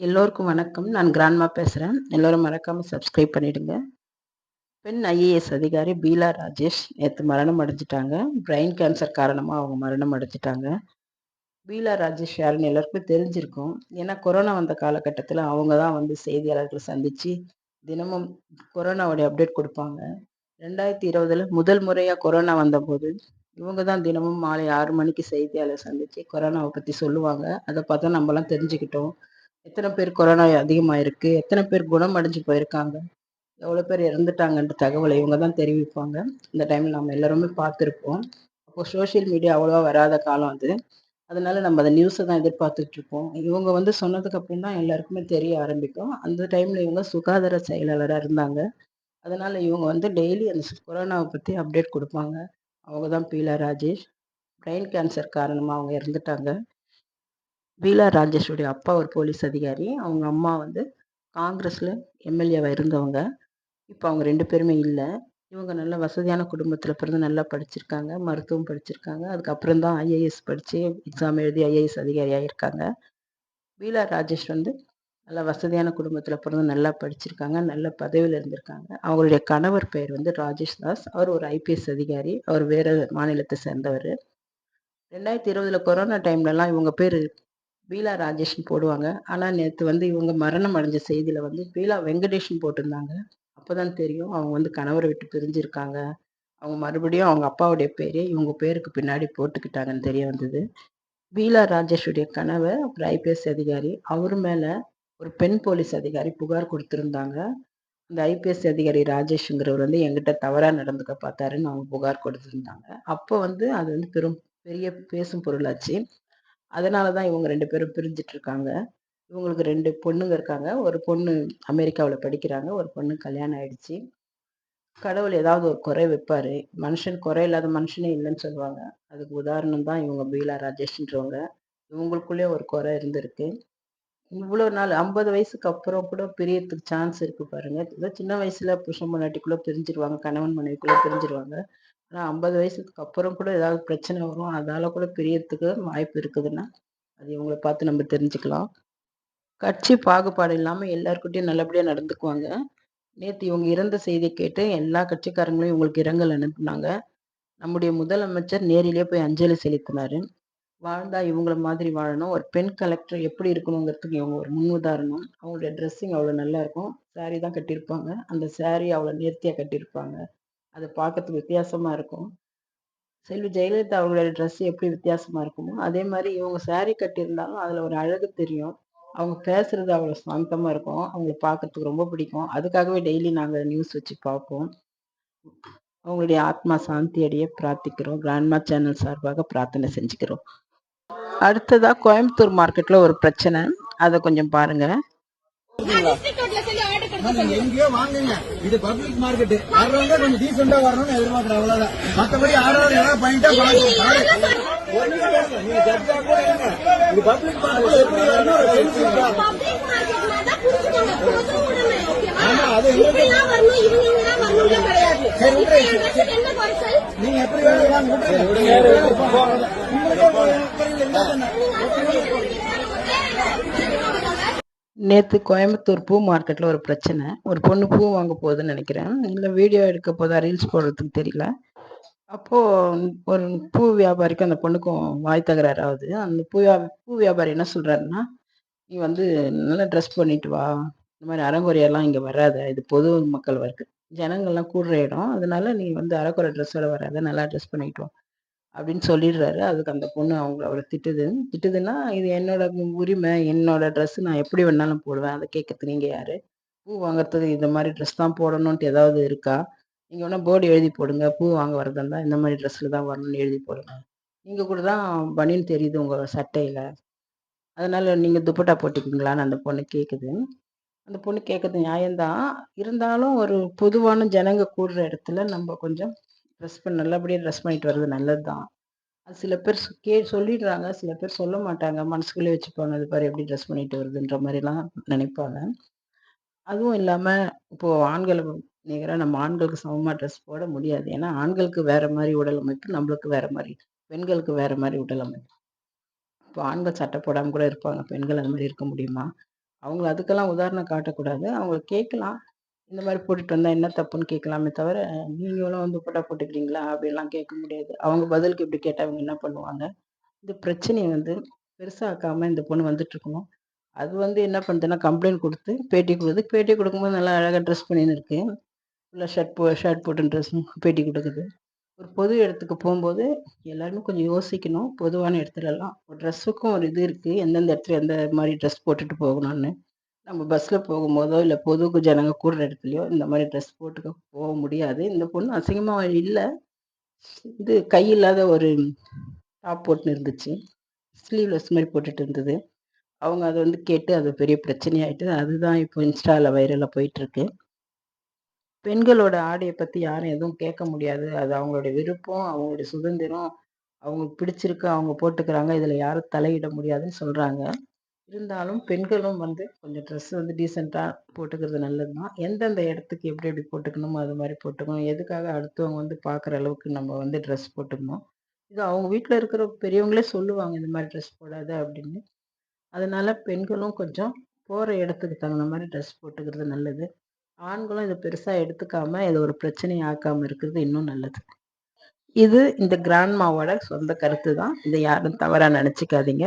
எல்லோருக்கும் வணக்கம். நான் கிராண்ட்மா பேசுகிறேன் எல்லோரும் மறக்காமல் சப்ஸ்கிரைப் பண்ணிடுங்க. பெண் ஐஏஎஸ் அதிகாரி பீலா ராஜேஷ் நேற்று மரணம் அடைஞ்சிட்டாங்க. பிரெயின் கேன்சர் காரணமாக அவங்க மரணம் அடைஞ்சிட்டாங்க. பீலா ராஜேஷ் யாருன்னு எல்லாருக்கும் தெரிஞ்சிருக்கும். ஏன்னா கொரோனா வந்த காலகட்டத்தில் அவங்க தான் வந்து செய்தியாளர்களை சந்தித்து தினமும் கொரோனாவுடைய அப்டேட் கொடுப்பாங்க. ரெண்டாயிரத்தி இருபதில் முதல் முறையாக கொரோனா வந்தபோது இவங்க தான் தினமும் மாலை ஆறு மணிக்கு செய்தியாளர் சந்தித்து கொரோனாவை பற்றி சொல்லுவாங்க. அதை பார்த்தா நம்மலாம் தெரிஞ்சுக்கிட்டோம். எத்தனை பேர் கொரோனா அதிகமாக இருக்குது எத்தனை பேர் குணம் அடைஞ்சு போயிருக்காங்க? எவ்வளோ பேர் இறந்துட்டாங்கன்ற தகவலை இவங்க தான் தெரிவிப்பாங்க. இந்த டைமில் நம்ம எல்லாருமே பார்த்துருப்போம். அப்போ சோஷியல் மீடியா அவ்வளோவா வராத காலம் அது. அதனால நம்ம அந்த நியூஸை தான் எதிர்பார்த்துட்டு இருப்போம். இவங்க வந்து சொன்னதுக்கு அப்புறம் தான் எல்லாருக்குமே தெரிய ஆரம்பிக்கும். அந்த டைமில் இவங்க சுகாதார செயலாளராக இருந்தாங்க. அதனால இவங்க வந்து டெய்லி அந்த கொரோனாவை பற்றி அப்டேட் கொடுப்பாங்க. அவங்க தான் பீலா ராஜேஷ். பிரெயின் கேன்சர் காரணமாக அவங்க இறந்துட்டாங்க. பீலா ராஜேஷுடைய அப்பா ஒரு போலீஸ் அதிகாரி. அவங்க அம்மா வந்து காங்கிரஸில் எம்எல்ஏவாக இருந்தவங்க. இப்போ அவங்க ரெண்டு பேருமே இல்லை. இவங்க நல்ல வசதியான குடும்பத்தில் பிறந்து நல்லா படிச்சிருக்காங்க. மருத்துவம் படிச்சிருக்காங்க. அதுக்கப்புறம் தான் ஐஏஎஸ் படித்து எக்ஸாம் எழுதி ஐஏஎஸ் அதிகாரியாக இருக்காங்க பீலா ராஜேஷ் வந்து நல்ல வசதியான குடும்பத்தில் பிறந்து நல்லா படிச்சிருக்காங்க. நல்ல பதவியில் இருந்திருக்காங்க. அவங்களுடைய கணவர் பெயர் வந்து ராஜேஷ் தாஸ். அவர் ஒரு ஐபிஎஸ் அதிகாரி. அவர் வேறு மாநிலத்தை சேர்ந்தவர். ரெண்டாயிரத்தி இருபதில் கொரோனா டைம்லலாம் இவங்க பேர் பீலா ராஜேஷ்னு போடுவாங்க. ஆனால் நேற்று வந்து இவங்க மரணம் அடைஞ்ச செய்தியில் வந்து பீலா வெங்கடேஷன் போட்டிருந்தாங்க. அப்போ தான் தெரியும். அவங்க வந்து கணவரை விட்டு பிரிஞ்சிருக்காங்க. அவங்க மறுபடியும் அவங்க அப்பாவுடைய பேரே இவங்க பேருக்கு பின்னாடி போட்டுக்கிட்டாங்கன்னு தெரிய வந்தது. பீலா ராஜேஷுடைய கணவர் ஒரு ஐபிஎஸ் அதிகாரி அவர் மேலே ஒரு பெண் போலீஸ் அதிகாரி புகார் கொடுத்துருந்தாங்க. அந்த ஐபிஎஸ் அதிகாரி ராஜேஷ்ங்கிறவர் வந்து எங்கிட்ட தவறாக நடந்துக்க பார்த்தாருன்னு அவங்க புகார் கொடுத்துருந்தாங்க. அப்போ வந்து அது வந்து பெரும் பெரிய பேசும் பொருளாச்சு. அதனால தான் இவங்க ரெண்டு பேரும் பிரிஞ்சிட்டு இருக்காங்க இவங்களுக்கு ரெண்டு பொண்ணுங்க இருக்காங்க. ஒரு பொண்ணு அமெரிக்காவில் படிக்கிறாங்க. ஒரு பொண்ணு கல்யாணம் ஆயிடுச்சு. கடவுள் ஏதாவது ஒரு குறை வைப்பாரு. மனுஷன் குறை இல்லாத மனுஷனே இல்லைன்னு சொல்லுவாங்க. அதுக்கு உதாரணம் தான் இவங்க பீலா ராஜேஷ்ன்றவங்க. இவங்களுக்குள்ளே ஒரு குறை இருந்திருக்கு. இவ்வளோ நாள் ஐம்பது வயசுக்கு அப்புறம் கூட பிரியறதுக்கு சான்ஸ் இருக்கு பாருங்க. ஏதோ சின்ன வயசுல புருஷன் பொண்டாட்டிக்குள்ள பிரிஞ்சிருவாங்க. கணவன் மனைவிக்குள்ள பிரிஞ்சிருவாங்க. ஆனால் ஐம்பது வயசுக்கு அப்புறம் கூட ஏதாவது பிரச்சனை வரும். அதால் கூட பிரியறதுக்கு வாய்ப்பு இருக்குதுன்னா அது இவங்களை பார்த்து நம்ம தெரிஞ்சுக்கலாம். கட்சி பாகுபாடு இல்லாமல் எல்லாருக்கிட்டையும் நல்லபடியாக நடந்துக்குவாங்க. நேற்று இவங்க இறந்த செய்தி கேட்டு எல்லா கட்சிக்காரங்களும் இவங்களுக்கு இரங்கல் அனுப்புனாங்க. நம்முடைய முதலமைச்சர் நேரிலே போய் அஞ்சலி செலுத்தினார். வாழ்ந்தா இவங்கள மாதிரி வாழணும். ஒரு பெண் கலெக்டர் எப்படி இருக்கணுங்கிறதுக்கு இவங்க ஒரு முன் உதாரணம். அவங்களுடைய ட்ரெஸ்ஸிங் அவ்வளோ நல்லா இருக்கும். சாரீ தான் கட்டியிருப்பாங்க. அந்த சாரீ அவ்வளோ நேர்த்தியாக கட்டியிருப்பாங்க. அது பார்க்கறதுக்கு வித்தியாசமா இருக்கும். செல்வி ஜெயலலிதா அவங்களுடைய ட்ரெஸ் எப்படி வித்தியாசமா இருக்குமோ அதே மாதிரி இவங்க சாரீ கட்டியிருந்தாலும் அதில் ஒரு அழகு தெரியும். அவங்க பேசுறது அவ்வளோ சாந்தமாக இருக்கும். அவங்கள பார்க்கறதுக்கு ரொம்ப பிடிக்கும். அதுக்காகவே டெய்லி நாங்கள் நியூஸ் வச்சு பார்ப்போம் அவங்களுடைய ஆத்மா சாந்தி அடைய பிரார்த்திக்கிறோம். கிராண்ட்மா சேனல் சார்பாக பிரார்த்தனை செஞ்சுக்கிறோம். அடுத்ததா கோயம்புத்தூர் மார்க்கெட்டில் ஒரு பிரச்சனை. அதை கொஞ்சம் எங்கேயோ வாங்குங்க. இது பப்ளிக் மார்க்கெட் வர்றவங்க கொஞ்சம் டீசெண்டா வரணும்னு எதிர்பார்க்கறேன் அவ்வளவுதான். மத்தபடி யாராவது ஏதாவது பண்ணிட்டா இது பப்ளிக் மார்க்கெட் எப்படி நீங்க எப்படி வேணும். உங்களுக்கே? நேற்று கோயம்புத்தூர் பூ மார்க்கெட்டில் ஒரு பிரச்சனை. ஒரு பொண்ணு பூ வாங்க போகுதுன்னு நினைக்கிறேன். இல்லை வீடியோ எடுக்க போதா ரீல்ஸ் போடுறதுக்கு தெரியல. அப்போது ஒரு பூ வியாபாரிக்கும் அந்த பொண்ணுக்கும் வாய் தகராறு ஆகுது. அந்த பூ வியா- பூ வியாபாரி என்ன சொல்கிறாருன்னா நீ வந்து நல்லா ட்ரெஸ் பண்ணிட்டு வா. இந்த மாதிரி அறங்குறையெல்லாம் இங்கே வராத. இது பொது மக்கள் வர்க்கு ஜனங்கள்லாம் கூடுற இடம். அதனால நீ வந்து அறக்குறை ட்ரெஸ்ஸோட வராத. நல்லா ட்ரெஸ் பண்ணிட்டு வா. அப்படின்னு சொல்லிடுறாரு. அதுக்கு அந்த பொண்ணு அவங்க அவரை திட்டுது. திட்டுதுன்னா இது என்னோட உரிமை என்னோட ட்ரெஸ் நான் எப்படி வேணாலும் போடுவேன். அதை கேட்கறது நீங்கள் யாரு? பூ வாங்குறது இந்த மாதிரி ட்ரெஸ் தான் போடணுன்ட்டு ஏதாவது இருக்கா? நீங்கள் வேணால் போர்டு எழுதி போடுங்க. பூ வாங்க வரதா இருந்தால் இந்த மாதிரி ட்ரெஸ்ஸில் தான் வரணும்னு எழுதி போடுங்க. நீங்கள் கூட தான் பனின்னு தெரியுது உங்கள் சட்டையில். அதனால நீங்கள் துப்பட்டா போட்டுக்கிங்களான்னு அந்த பொண்ணு கேட்குது அந்த பொண்ணு கேட்குறது நியாயம்தான். இருந்தாலும் ஒரு பொதுவான ஜனங்க கூடுற இடத்துல நம்ம கொஞ்சம் ட்ரெஸ் பண்ண நல்லபடியாக ட்ரெஸ் பண்ணிட்டு வர்றது நல்லது தான் அது சில பேர் கே சொல்லிடுறாங்க. சில பேர் சொல்ல மாட்டாங்க. மனசுக்குள்ளே வச்சுப்பாங்க அது பாரு எப்படி ட்ரெஸ் பண்ணிட்டு வருதுன்ற மாதிரிலாம் நினைப்பாங்க. அதுவும் இல்லாமல் இப்போது ஆண்களை நிகராக நம்ம ஆண்களுக்கு சமமாக ட்ரெஸ் போட முடியாது. ஏன்னா ஆண்களுக்கு வேறு மாதிரி உடல் அமைப்பு நம்மளுக்கு வேறு மாதிரி பெண்களுக்கு வேறு மாதிரி உடல் அமைப்பு. இப்போ ஆண்கள் சட்டை போடாமல் கூட இருப்பாங்க. பெண்கள் அந்த மாதிரி இருக்க முடியுமா? அவங்கள அதுக்கெல்லாம் உதாரணம் காட்டக்கூடாது. அவங்கள கேட்கலாம். இந்த மாதிரி போட்டுட்டு வந்தா என்ன தப்புன்னு கேட்கலாமே தவிர, நீங்களும் வந்து போட்டா போட்டுக்கிறீங்களா? அப்படிலாம் கேட்க முடியாது. அவங்க பதிலுக்கு இப்படி கேட்டா அவங்க என்ன பண்ணுவாங்க? இந்த பிரச்சனையை வந்து பெருசாக்காம இந்த பொண்ணு வந்துட்டுருக்கணும். அது வந்து என்ன பண்ணுதுன்னா, கம்ப்ளைண்ட் கொடுத்து பேட்டி கொடுக்குது பேட்டி கொடுக்கும்போது நல்லா அழகாக ட்ரெஸ் பண்ணின்னு இருக்கு. ஃபுல்லாக ஷர்ட் போ ஷர்ட் போட்டு ட்ரெஸ் பேட்டி கொடுக்குது ஒரு பொது இடத்துக்கு போகும்போது எல்லாருமே கொஞ்சம் யோசிக்கணும். பொதுவான இடத்துலலாம். ஒரு ட்ரெஸ்ஸுக்கும் ஒரு இது இருக்குது எந்தெந்த இடத்துல எந்த மாதிரி ட்ரெஸ் போட்டுட்டு போகணும்னு. நம்ம பஸ்ல போகும்போதோ, இல்லை பொது ஜனங்க கூடுற இடத்துலையோ இந்த மாதிரி ட்ரெஸ் போட்டுக்க போக முடியாது. இந்த பொண்ணு அசிங்கமா இல்லை இது கை இல்லாத ஒரு டாப் போட்டுன்னு இருந்துச்சு. ஸ்லீவ்லெஸ் மாதிரி போட்டுட்டு இருந்தது. அவங்க அதை வந்து கேட்டு அது பெரிய பிரச்சனையாயிட்டு, அதுதான் இப்போ இன்ஸ்டாவில் வைரலாக போயிட்டுருக்கு. பெண்களோட ஆடையை பற்றி யாரும் எதுவும் கேட்க முடியாது. அது அவங்களுடைய விருப்பம், அவங்களுடைய சுதந்திரம். அவங்களுக்கு பிடிச்சிருக்கு, அவங்க போட்டுக்கிறாங்க. இதில் யாரும் தலையிட முடியாதுன்னு சொல்கிறாங்க இருந்தாலும் பெண்களும் வந்து கொஞ்சம் ட்ரெஸ் வந்து டீசெண்டாக போட்டுக்கிறது நல்லது தான். எந்தெந்த இடத்துக்கு எப்படி எப்படி போட்டுக்கணுமோ அது மாதிரி போட்டுக்கணும். எதுக்காக அடுத்தவங்க வந்து பார்க்குற அளவுக்கு நம்ம வந்து ட்ரெஸ் போட்டுக்கணும். இது அவங்க வீட்டில் இருக்கிற பெரியவங்களே சொல்லுவாங்க, இந்த மாதிரி ட்ரெஸ் போடாத அப்படின்னு. அதனால பெண்களும் கொஞ்சம் போகிற இடத்துக்கு தகுந்த மாதிரி ட்ரெஸ் போட்டுக்கிறது நல்லது. ஆண்களும் இதை பெருசாக எடுத்துக்காம, இது ஒரு பிரச்சனை ஆக்காமல் இருக்கிறது இன்னும் நல்லது. இது இந்த கிராண்ட்மாவோட சொந்த கருத்து தான். இதை யாரும் தவறாக நினச்சிக்காதீங்க